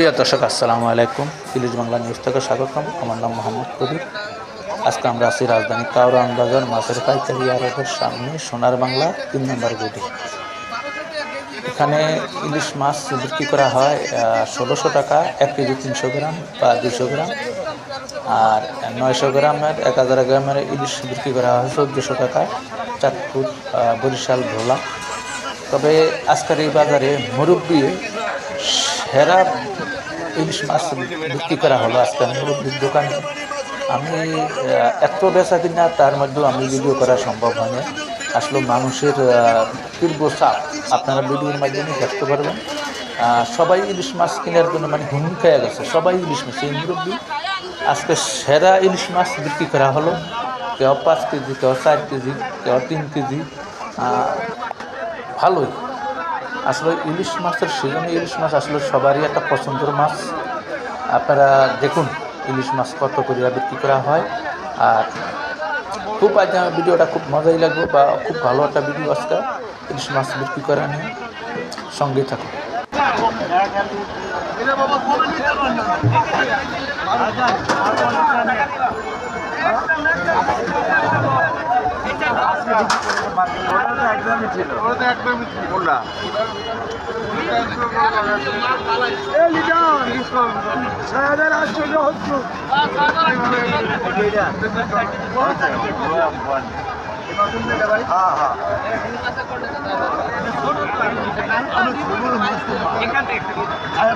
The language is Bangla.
প্রিয় দর্শক, আসসালামু আলাইকুম। ইলিশ বাংলা নিউজ থেকে স্বাগতম। আমার নাম মোহাম্মদ কবির। আজকে আমরা আছি রাজধানী কাউরান বাজার মাছের পাইকারি আড়তের সামনে, সোনার বাংলা, তিন নম্বর গেটে। এখানে ইলিশ মাছ বিক্রি করা হয় ষোলোশো টাকা, এক কেজি তিনশো গ্রাম বা দুশো গ্রাম। আর নয়শো গ্রামের, এক হাজার গ্রামের ইলিশ বিক্রি করা হয় চোদ্দোশো টাকা, চাঁদপুর বরিশাল, ভোলা। তবে আজকের এই বাজারে মুরব্বী সেরা ইলিশ মাছ বিক্রি করা হলো আজকে। মুরব্বীর দোকানে। আমি এত বেচা কিনা, তার মধ্যেও আমি ভিডিও করা সম্ভব হয় না আসলে মানুষের তীব্র চাপ। আপনারা ভিডিওর মাধ্যমে দেখতে পারবেন। সবাই ইলিশ মাছ কেনার জন্য মানে ঘুম খেয়ে গেছে। সবাই ইলিশ মাছ। এই মুরব্বী আজকে সেরা ইলিশ মাছ বিক্রি করা হলো। কেউ পাঁচ কেজি, কেউ চার কেজি, কেউ তিন কেজি। ভালোই। আসলে ইলিশ মাছের সিজনে ইলিশ মাছ আসলে সবারই একটা পছন্দের মাছ। আপনারা দেখুন ইলিশ মাছ কত করে বিক্রি করা হয়। আর খুব আজ ভিডিওটা খুব মজাই লাগবে বা খুব ভালো একটা ভিডিও আজকে। ইলিশ মাছ বিক্রি করা নিয়ে। সঙ্গে থাকুন। বাবা ওটা তো একদমই ছিল ওটা তো একদমই ছিল কোনটা? এখান থেকে আরে